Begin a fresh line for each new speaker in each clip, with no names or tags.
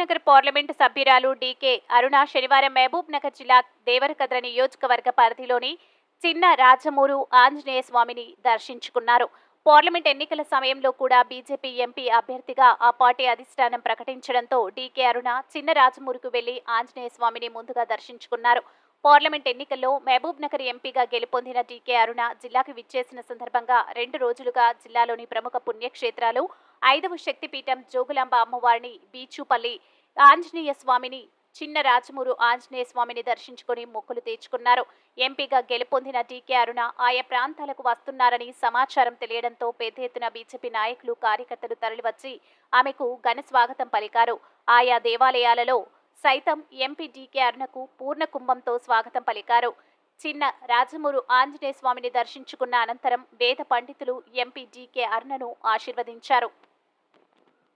Nagar parliament సభ్యురాలు DK Aruna శనివారం మహబూబ్ నగర్ జిల్లా దేవరకద్ర నియోజకవర్గ పరిధిలోని చిన్న రాజమూరు ఆంజనేయ స్వామిని దర్శించుకున్నారు. పార్లమెంట్ ఎన్నికల సమయంలో కూడా బీజేపీ ఎంపీ అభ్యర్థిగా ఆ పార్టీ అధిష్టానం ప్రకటించడంతో డీకే అరుణ చిన్న రాజమూరుకు వెళ్ళి ఆంజనేయ స్వామిని ముందుగా దర్శించుకున్నారు. పార్లమెంట్ ఎన్నికల్లో మహబూబ్ నగర్ ఎంపీగా గెలుపొందిన డీకే అరుణ జిల్లాకు విచ్చేసిన సందర్భంగా రెండు రోజులుగా జిల్లాలోని ప్రముఖ పుణ్యక్షేత్రాలు ఐదవ శక్తిపీఠం జోగులాంబ అమ్మవారిని బీచుపల్లి ఆంజనేయ స్వామిని చిన్న రాజమూరు ఆంజనేయ స్వామిని దర్శించుకుని మొక్కులు తీర్చుకున్నారు. ఎంపీగా గెలుపొందిన డీకే అరుణ ఆయా ప్రాంతాలకు వస్తున్నారని సమాచారం తెలియడంతో పెద్ద ఎత్తున బీజేపీ నాయకులు కార్యకర్తలు తరలివచ్చి ఆమెకు ఘన స్వాగతం పలికారు. ఆయా దేవాలయాలలో సైతం ఎంపీ డీకే అరుణకు పూర్ణ కుంభంతో స్వాగతం పలికారు. చిన్న రాజమూరు ఆంజనేయ స్వామిని దర్శించుకున్న అనంతరం వేద పండితులు ఎంపీ డీకే అరుణను ఆశీర్వదించారు.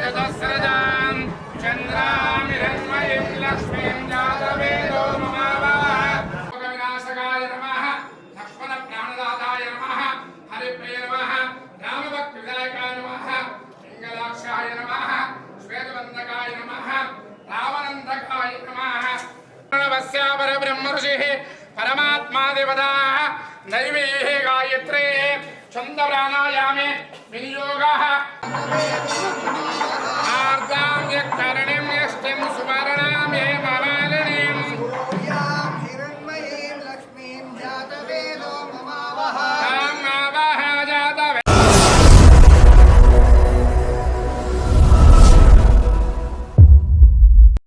शरदस्रजां चन्द्रामिरन्मयीं लक्ष्मीं जातवेदो ममावः। नमः। लक्ष्मणप्राणदाताय नमः। हरिप्रिय नमः। रामभक्तिविदायकाय नमः। पिङ्गलाक्षाय नमः। श्वेतबन्धकाय नमः। रावनन्दकाय नमः। परब्रह्मऋषिः परमात्मा नैवेः गायत्रेः छन्दप्राणायामे विनियोगः। ಕಾರಣ